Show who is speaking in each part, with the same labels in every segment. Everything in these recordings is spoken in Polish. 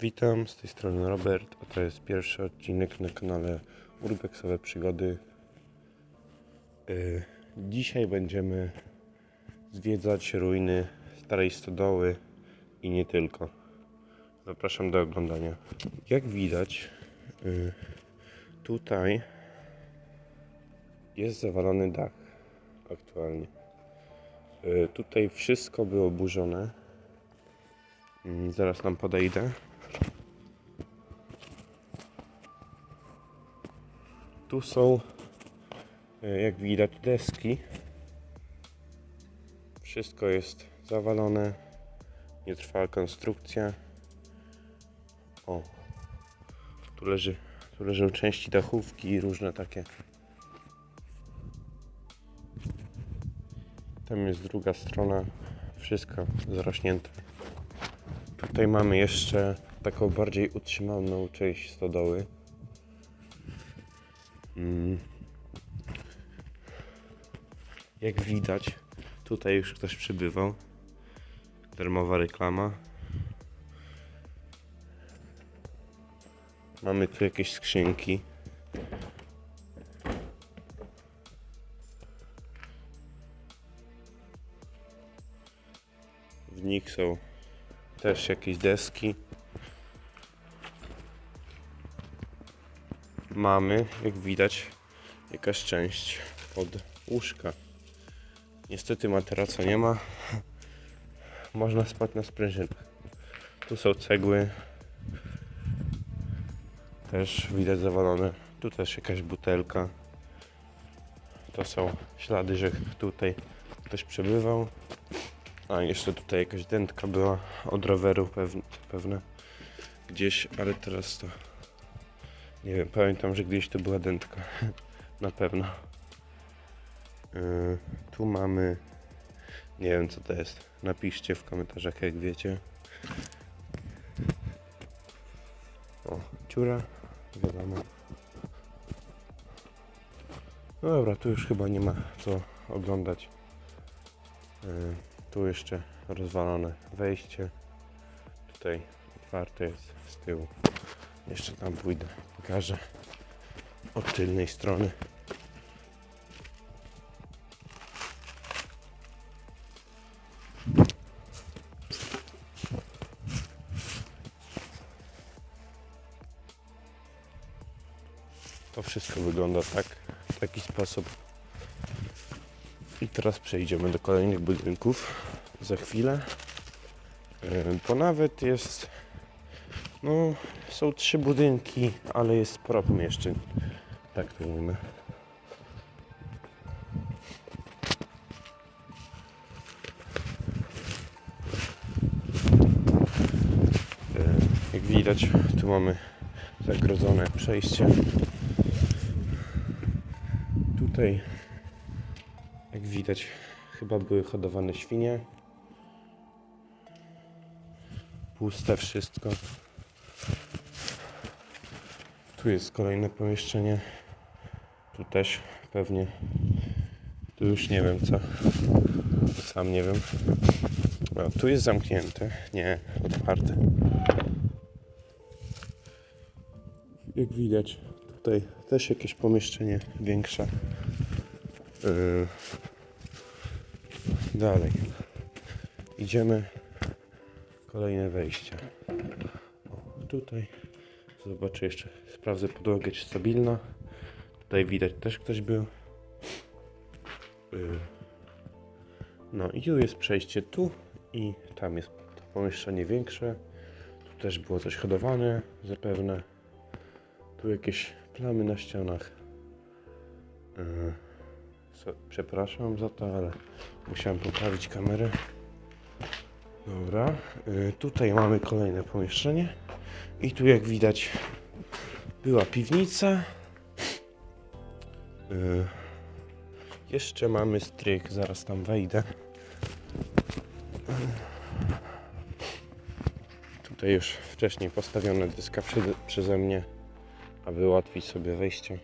Speaker 1: Witam, z tej strony Robert, a to jest pierwszy odcinek na kanale Urbexowe Przygody. Yy, Dzisiaj będziemy zwiedzać ruiny Starej Stodoły i nie tylko. Zapraszam do oglądania. Jak widać, yy, tutaj jest zawalony dach aktualnie. Yy, Tutaj wszystko było burzone. Mm, Zaraz nam podejdę. Tu są, e, jak widać, deski. Wszystko jest zawalone. Nie trwała konstrukcja. O, tu leży, tu leżą części dachówki i różne takie. Tam jest druga strona. Wszystko zarośnięte. Tutaj mamy jeszcze taką bardziej utrzymaną część stodoły. Mm. Jak widać, tutaj już ktoś przybywał. Darmowa reklama. Mamy tu jakieś skrzynki. W nich są też jakieś deski. Mamy, jak widać, jakaś część od łóżka. Niestety materaca nie ma. Można spać na sprężynach. Tu są cegły. Też widać zawalone. Tu też jakaś butelka. To są ślady, że tutaj ktoś przebywał. A jeszcze tutaj jakaś dętka była od roweru pewne, pewne. Gdzieś, ale teraz to nie wiem, pamiętam, że gdzieś to była dętka. Na pewno. Yy, tu mamy nie wiem co to jest. Napiszcie w komentarzach jak wiecie. O, dziura. Wiadomo. No dobra, tu już chyba nie ma co oglądać. Yy, tu jeszcze rozwalone wejście. Tutaj otwarte jest z tyłu. Jeszcze tam pójdę, pokażę od tylnej strony. To wszystko wygląda tak, w taki sposób. I teraz przejdziemy do kolejnych budynków za chwilę. Yy, Bo nawet jest. No, są trzy budynki, ale jest sporo pomieszczeń. Tak to mówimy. Yy, Jak widać, tu mamy zagrodzone przejście. Tutaj jak widać, chyba były hodowane świnie. Puste wszystko. Tu jest kolejne pomieszczenie. Tu też pewnie. Tu już nie wiem co. Sam nie wiem. No, tu jest zamknięte. Nie, otwarte. Jak widać, tutaj też jakieś pomieszczenie większe. Yy, Dalej. Idziemy. Kolejne wejście. O, tutaj. Zobaczę jeszcze. Sprawdzę podłogę, czy stabilna. Tutaj widać też ktoś był. Yy. No i tu jest przejście tu i tam jest pomieszczenie większe. Tu też było coś hodowane zapewne. Tu jakieś plamy na ścianach. So, przepraszam za to, ale musiałem poprawić kamerę. Dobra, y, tutaj mamy kolejne pomieszczenie. I tu jak widać była piwnica. Y, jeszcze mamy strych, zaraz tam wejdę. Tutaj już wcześniej postawiona dyska przed, przeze mnie, aby ułatwić sobie wejście.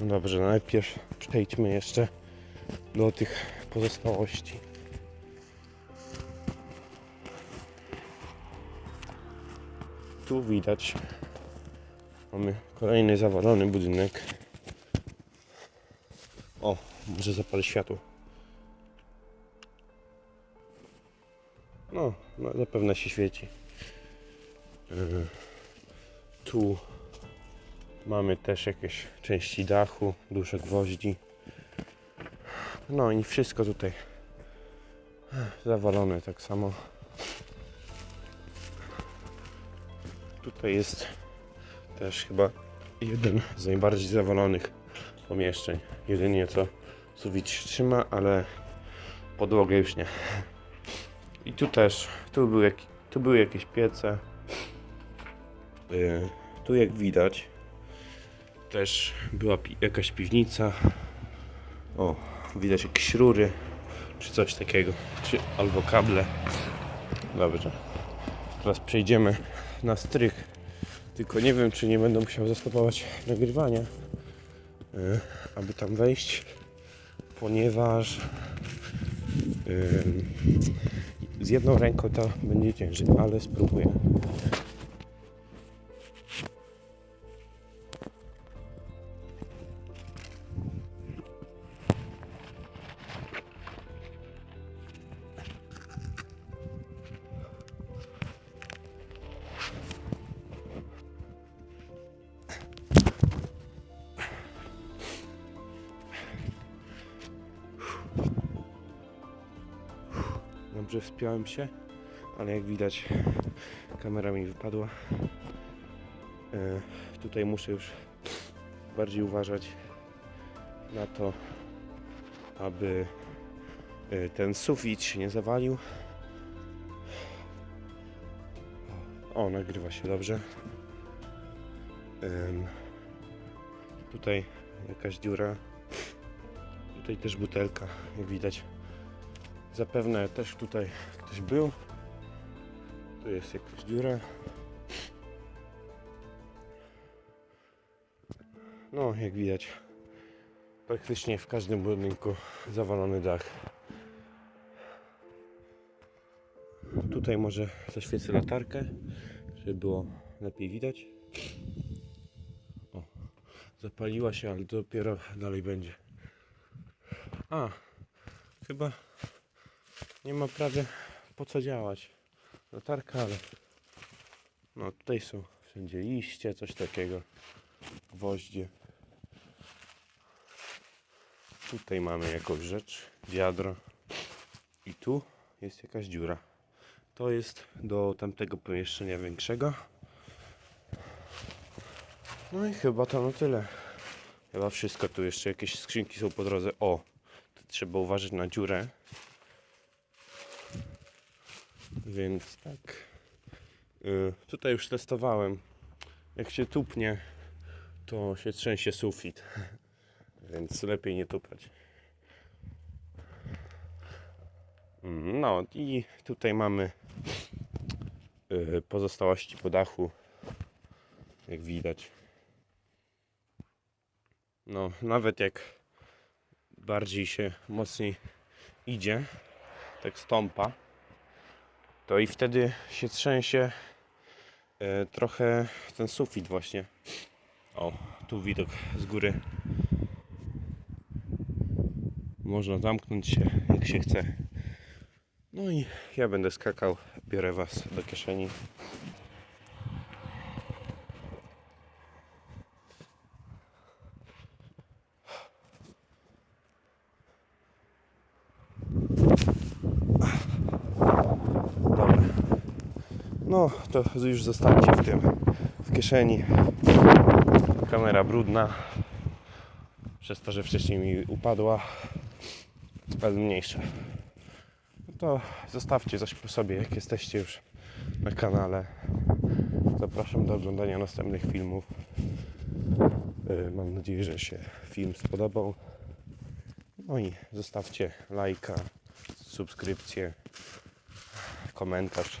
Speaker 1: No dobrze, najpierw przejdźmy jeszcze do tych pozostałości. Tu widać mamy kolejny zawalony budynek. O, może zapalę światło. No, no zapewne się świeci. Yy, Tu mamy też jakieś części dachu, duże gwoździ. No i wszystko tutaj zawalone tak samo. Tutaj jest też chyba jeden z najbardziej zawalonych pomieszczeń. Jedynie co sufit się trzyma, ale podłogę już nie. I tu też, tu, był jak, tu były jakieś piece. Yy, tu jak widać też była pi jakaś piwnica. O, widać jakieś rury, czy coś takiego, czy albo kable. Dobrze. Teraz przejdziemy na strych. Tylko nie wiem, czy nie będę musiał zastopować nagrywania, yy, aby tam wejść, ponieważ yy, z jedną ręką to będzie ciężej, ale spróbuję. Dobrze wspiąłem się, ale jak widać kamera mi wypadła. E, tutaj muszę już bardziej uważać na to, aby e, ten sufit się nie zawalił. O, nagrywa się dobrze. Tutaj jakaś dziura. Tutaj też butelka, jak widać. Zapewne też tutaj ktoś był. Tu jest jakaś dziura. No, jak widać, praktycznie w każdym budynku zawalony dach. Tutaj może zaświecę latarkę, żeby było lepiej widać. O, zapaliła się, ale dopiero dalej będzie. A, chyba nie ma prawie po co działać. Latarka, ale no tutaj są wszędzie liście, coś takiego. Gwoździe. Tutaj mamy jakąś rzecz, wiadro. I tu jest jakaś dziura. To jest do tamtego pomieszczenia większego. No i chyba to na tyle. Chyba wszystko. Tu jeszcze jakieś skrzynki są po drodze. O, trzeba uważać na dziurę. Więc tak. Y, tutaj już testowałem. Jak się tupnie, to się trzęsie sufit. Więc lepiej nie tupać. Mm, No i tutaj mamy y, pozostałości po dachu. Jak widać. No, nawet jak bardziej się mocniej idzie, tak stąpa, to i wtedy się trzęsie e, trochę ten sufit właśnie. O, tu widok z góry. Można zamknąć się jak się chce. No i ja będę skakał, biorę Was do kieszeni. Dobra. No, to już zostańcie w tym, w kieszeni. Kamera brudna. Przez to, że wcześniej mi upadła. Ale mniejsza. No to zostawcie coś po sobie, jak jesteście już na kanale. Zapraszam do oglądania następnych filmów. Yy, Mam nadzieję, że się film spodobał. No i zostawcie lajka, subskrypcję, komentarz.